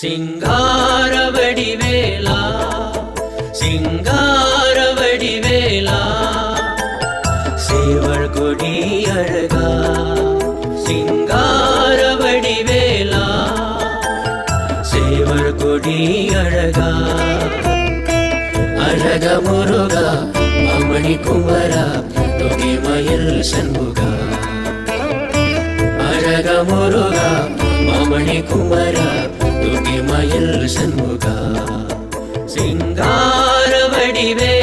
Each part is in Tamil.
சிங்கார வடிவேலா சிங்கார வடிவேலா சேவல் கொடி அழகா சிங்கார வடிவேலா சேவல் கொடி அழகா. அழக முருகா மாமணி குமரா தொகை மயில் சண்முகா. அழக முருகா மாமணி குமரா துகி சண்முகா சிங்கார வடிவே.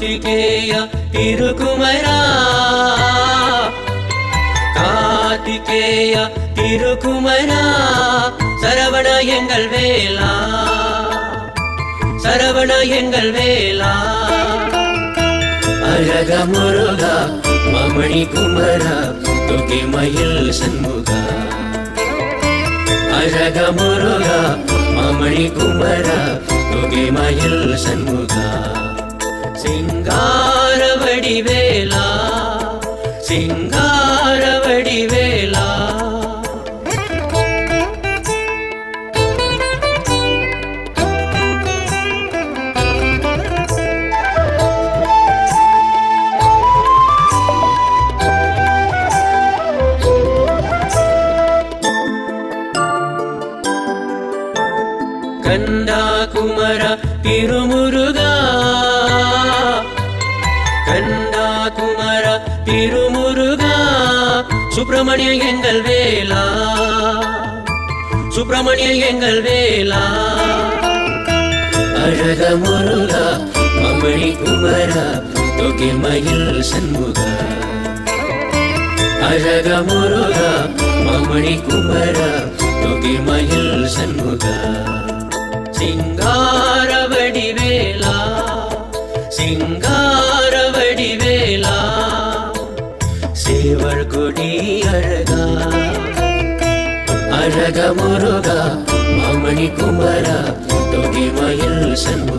கார்த்திகேய திருக்குமரா. கார்த்திகேய திருக்குமரா. சரவண எங்கள் வேலா சரவண எங்கள் வேலா அழக முருகா மமணி குமரா துகி மயில் சண்முகா. அழக முருகா மமணி குமரா துகி மயில் சண்முகா. வடிவேலா சிங்கார வடிவேலா. கண்டா குமர திருமுருகா. குமர திருமுருகா சுப்பிரமணிய எங்கள் வேலா. சுப்பிரமணிய எங்கள் வேலா. அழக முருகா மமணி குமரா தொகை மயில் சண்முகா. அழக முருகா மமணி குமரா தொகை மயில் சண்முகா. சிங்காரவடி வேலா சேவல் குடி அழகா. அழக முருகா மாமணி குமரா தொகை மயில் சண்முகா